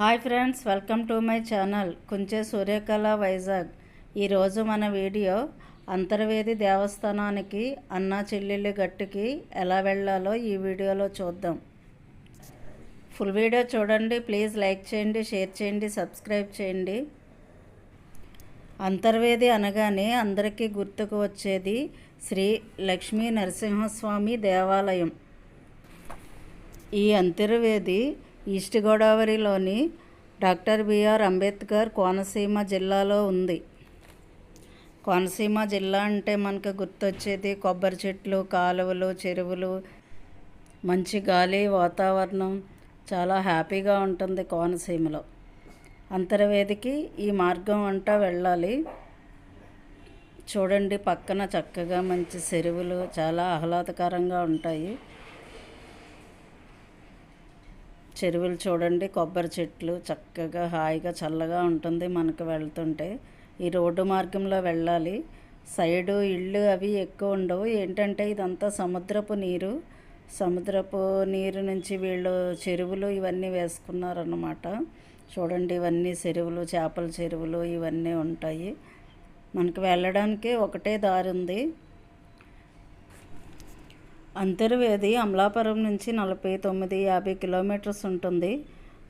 Hi friends welcome to my channel Kunche Suryakala Vizag. ఈరోజు మన video Antarvedi దేవస్థానానికి అన్నా చెల్లెళ్ళు గట్టుకి ఎలా వెళ్ళాలో ఈ వీడియోలో చూద్దాం. ఫుల్ వీడియో చూడండి ప్లీజ్ లైక్ చేయండి షేర్ చేయండి సబ్స్క్రైబ్ చేయండి. అంతర్వేది అనగానే అందరికీ గుర్తుకు వచ్చేది శ్రీ లక్ష్మీ నరసింహస్వామి దేవాలయం. ఈ అంతర్వేది ఈస్ట్ గోదావరిలోని డాక్టర్ బిఆర్ అంబేద్కర్ కోనసీమ జిల్లాలో ఉంది. కోనసీమ జిల్లా అంటే మనకు గుర్తొచ్చేది కొబ్బరి చెట్లు కాలువలు చెరువులు. మంచి గాలి వాతావరణం. చాలా హ్యాపీగా ఉంటుంది కోనసీమలో. అంతర్వేదికి ఈ మార్గం అంటా వెళ్ళాలి. చూడండి పక్కన చక్కగా మంచి చెరువులు చాలా ఆహ్లాదకరంగా ఉంటాయి. చెరువులు చూడండి కొబ్బరి చెట్లు చక్కగా హాయిగా చల్లగా ఉంటుంది మనకు వెళ్తుంటే. ఈ రోడ్డు మార్గంలో వెళ్ళాలి. సైడు ఇళ్ళు అవి ఎక్కువ ఉండవు. ఏంటంటే ఇదంతా సముద్రపు నీరు. సముద్రపు నీరు నుంచి వీళ్ళు చెరువులు ఇవన్నీ వేసుకున్నారన్నమాట. చూడండి ఇవన్నీ చెరువులు చేపల చెరువులు ఇవన్నీ ఉంటాయి. మనకు వెళ్ళడానికి ఒకటే దారి ఉంది. అంతర్వేది అమలాపురం నుంచి నలభై తొమ్మిది యాభై కిలోమీటర్స్ ఉంటుంది.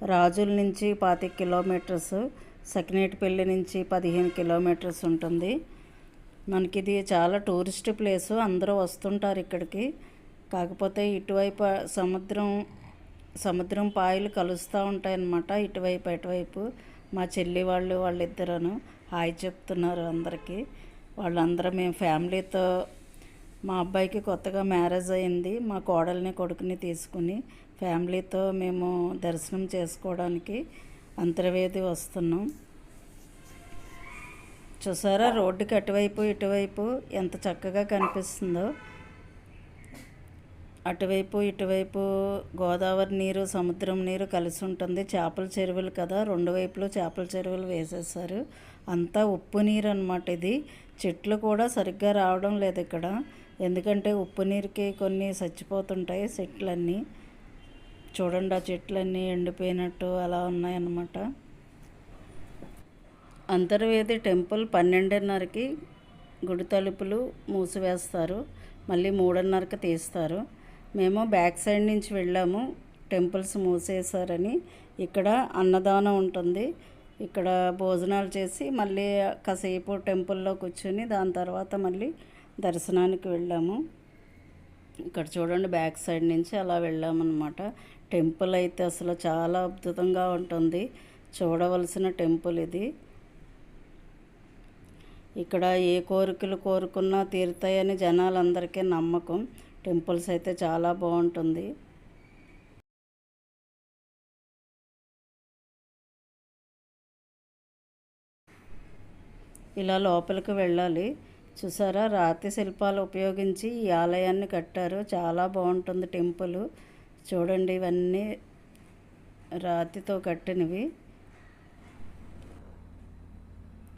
రాజుల నుంచి పాతి కిలోమీటర్స్ సకినేటిపల్లి నుంచి పదిహేను కిలోమీటర్స్ ఉంటుంది. మనకి ఇది చాలా టూరిస్ట్ ప్లేసు అందరూ వస్తుంటారు ఇక్కడికి. కాకపోతే ఇటువైపు సముద్రం సముద్రం పాయలు కలుస్తూ ఉంటాయన్నమాట ఇటువైపు అటువైపు. మా చెల్లి వాళ్ళు వాళ్ళిద్దరూ హాయ్ చెప్తున్నారు అందరికీ. వాళ్ళందరూ మేము ఫ్యామిలీతో మా అబ్బాయికి కొత్తగా మ్యారేజ్ అయింది. మా కోడల్ని కొడుకుని తీసుకుని ఫ్యామిలీతో మేము దర్శనం చేసుకోవడానికి అంతర్వేది వస్తున్నాం. చూసారా? రోడ్డుకి అటువైపు ఇటువైపు ఎంత చక్కగా కనిపిస్తుందో. అటువైపు ఇటువైపు గోదావరి నీరు సముద్రం నీరు కలిసి ఉంటుంది. చేపల చెరువులు కదా? రెండు వైపులు చేపల చెరువులు వేసేసారు అంతా ఉప్పు నీరు అనమాట ఇది. చెట్లు కూడా సరిగ్గా రావడం లేదు ఇక్కడ. ఎందుకంటే ఉప్పు నీరుకి కొన్ని చచ్చిపోతుంటాయి చెట్లన్నీ. చూడండి ఆ చెట్లన్నీ ఎండిపోయినట్టు అలా ఉన్నాయన్నమాట. అంతర్వేది టెంపుల్ పన్నెండున్నరకి గుడి తలుపులు మూసివేస్తారు. మళ్ళీ మూడున్నరకు తీస్తారు. మేము బ్యాక్ సైడ్ నుంచి వెళ్ళాము టెంపుల్స్ మూసేశారని. ఇక్కడ అన్నదానం ఉంటుంది. ఇక్కడ భోజనాలు చేసి మళ్ళీ కాసేపు టెంపుల్లో కూర్చొని దాని తర్వాత మళ్ళీ దర్శనానికి వెళ్ళాము. ఇక్కడ చూడండి బ్యాక్ సైడ్ నుంచి అలా వెళ్ళామన్నమాట. టెంపుల్ అయితే అసలు చాలా అద్భుతంగా ఉంటుంది. చూడవలసిన టెంపుల్ ఇది. ఇక్కడ ఏ కోరికలు కోరుకున్నా తీరుతాయని జనాలందరికీ నమ్మకం. టెంపుల్స్ అయితే చాలా బాగుంటుంది. ఇలా లోపలికి వెళ్ళాలి. చూసారా? రాతి శిల్పాలు ఉపయోగించి ఈ ఆలయాన్ని కట్టారు. చాలా బాగుంటుంది టెంపుల్. చూడండి ఇవన్నీ రాతితో కట్టినవి.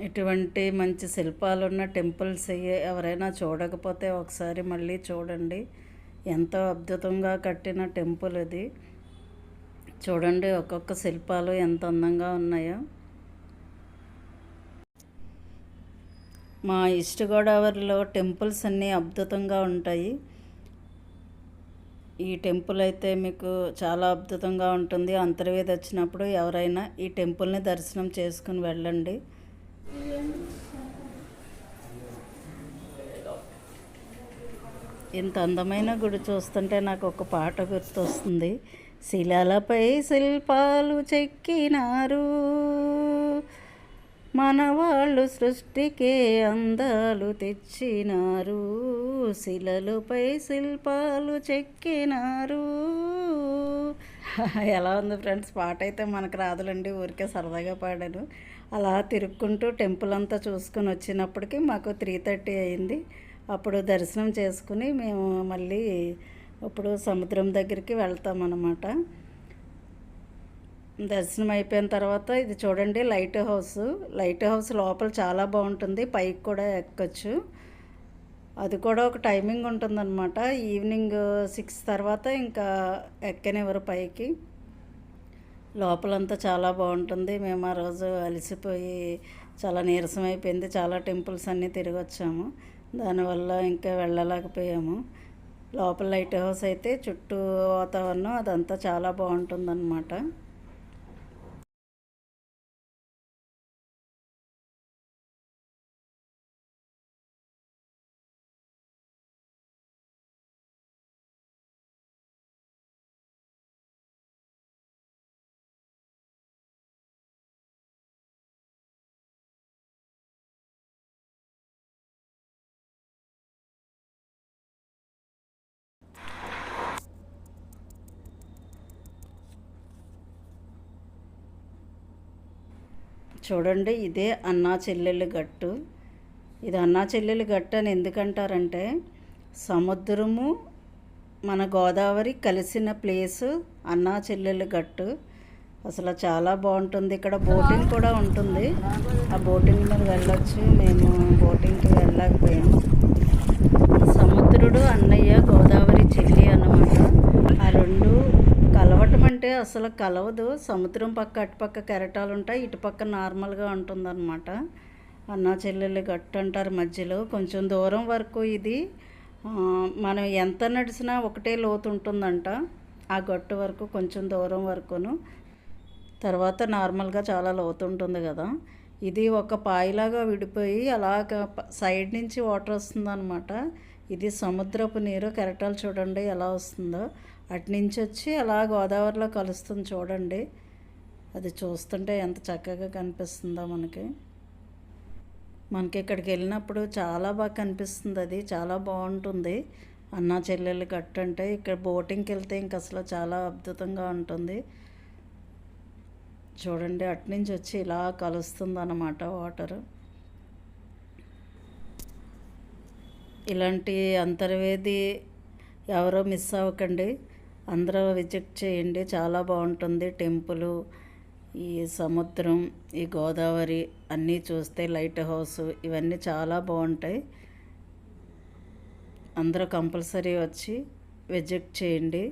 ఇటువంటి మంచి శిల్పాలు ఉన్న టెంపుల్స్ ఎవరైనా చూడకపోతే ఒకసారి మళ్ళీ చూడండి. ఎంతో అద్భుతంగా కట్టిన టెంపుల్ ఇది. చూడండి ఒక్కొక్క శిల్పాలు ఎంత అందంగా ఉన్నాయో. మా ఈస్ట్ గోదావరిలో టెంపుల్స్ అన్నీ అద్భుతంగా ఉంటాయి. ఈ టెంపుల్ అయితే మీకు చాలా అద్భుతంగా ఉంటుంది. అంతర్వేది వచ్చినప్పుడు ఎవరైనా ఈ టెంపుల్ని దర్శనం చేసుకుని వెళ్ళండి. ఇంత అందమైన గుడి చూస్తుంటే నాకు ఒక పాట గుర్తొస్తుంది. శిలలపై శిల్పాలు చెక్కినారు. మన వాళ్ళు సృష్టికే అందాలు తెచ్చినారు. శిలలపై శిల్పాలు చెక్కినారు. ఎలా ఉంది ఫ్రెండ్స్? పాట అయితే మనకు రాదులండి ఊరికే సరదాగా పాడాను. అలా తిరుక్కుంటూ టెంపుల్ అంతా చూసుకొని వచ్చినప్పటికీ మాకు త్రీ థర్టీ అయింది. అప్పుడు దర్శనం చేసుకుని మేము మళ్ళీ ఇప్పుడు సముద్రం దగ్గరికి వెళ్తామన్నమాట. దర్శనం అయిపోయిన తర్వాత ఇది చూడండి లైట్ హౌస్. లైట్ హౌస్ లోపల చాలా బాగుంటుంది పైకి కూడా ఎక్కొచ్చు. అది కూడా ఒక టైమింగ్ ఉంటుందన్నమాట. ఈవినింగ్ సిక్స్ తర్వాత ఇంకా ఎక్కనివ్వరు పైకి. లోపలంతా చాలా బాగుంటుంది. మేము ఆ రోజు అలసిపోయి చాలా నీరసం అయిపోయింది. చాలా టెంపుల్స్ అన్నీ తిరిగి వచ్చాము. దానివల్ల ఇంకా వెళ్ళలేకపోయాము. లోపల లైట్ హౌస్ అయితే చుట్టూ వాతావరణం అదంతా చాలా బాగుంటుందన్నమాట. చూడండి ఇదే అన్నా చెల్లెలు గట్టు. ఇది అన్నా చెల్లెలు గట్టు అని ఎందుకంటారంటే సముద్రము మన గోదావరి కలిసిన ప్లేసు అన్నా చెల్లెలు గట్టు. అసలు చాలా బాగుంటుంది. ఇక్కడ బోటింగ్ కూడా ఉంటుంది. ఆ బోటింగ్ మీద వెళ్ళొచ్చు. మేము బోటింగ్కి వెళ్ళకపోయాము సముద్రుడు అన్నయ్య గోదావరి చెల్లి అన్నమాట. ఆ రెండు కలవటం అంటే అసలు కలవదు. సముద్రం పక్క అటుపక్క కెరటాలు ఉంటాయి ఇటుపక్క నార్మల్గా ఉంటుందన్నమాట. అన్న చెల్లెళ్ళు గట్టు అంటారు మధ్యలో. కొంచెం దూరం వరకు ఇది మనం ఎంత నడిచినా ఒకటే లోతు ఉంటుందంట. ఆ గట్టు వరకు కొంచెం దూరం వరకును. తర్వాత నార్మల్గా చాలా లోతు ఉంటుంది కదా. ఇది ఒక పాయిలాగా విడిపోయి అలాగ సైడ్ నుంచి వాటర్ వస్తుందన్నమాట. ఇది సముద్రపు నీరు. కెరటాలు చూడండి ఎలా వస్తుందో. అటు నుంచి వచ్చి అలా గోదావరిలో కలుస్తుంది చూడండి. అది చూస్తుంటే ఎంత చక్కగా కనిపిస్తుందో మనకి. మనకి ఇక్కడికి వెళ్ళినప్పుడు చాలా బాగా కనిపిస్తుంది అది. చాలా బాగుంటుంది. అన్నా చెల్లెలు గట్టు అంటే ఇక్కడ బోటింగ్కి వెళ్తే ఇంక అసలు చాలా అద్భుతంగా ఉంటుంది. చూడండి అటు నుంచి వచ్చి ఇలా కలుస్తుంది అన్నమాట వాటరు. ఇలాంటి అంతర్వేది ఎవరో మిస్ అవ్వకండి. అందరూ విజిట్ చేయండి. చాలా బాగుంటుంది. టెంపుల్ ఈ సముద్రం ఈ గోదావరి అన్నీ చూస్తే లైట్ హౌస్ ఇవన్నీ చాలా బాగుంటాయి. అందరూ కంపల్సరీ వచ్చి విజిట్ చేయండి.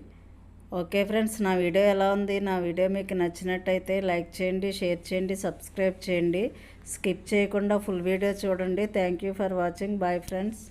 ఓకే ఫ్రెండ్స్ నా వీడియో ఎలా ఉంది? నా వీడియో మీకు నచ్చినట్టయితే లైక్ చేయండి షేర్ చేయండి సబ్స్క్రైబ్ చేయండి. స్కిప్ చేయకుండా ఫుల్ వీడియో చూడండి. Thank you for watching. Bye friends.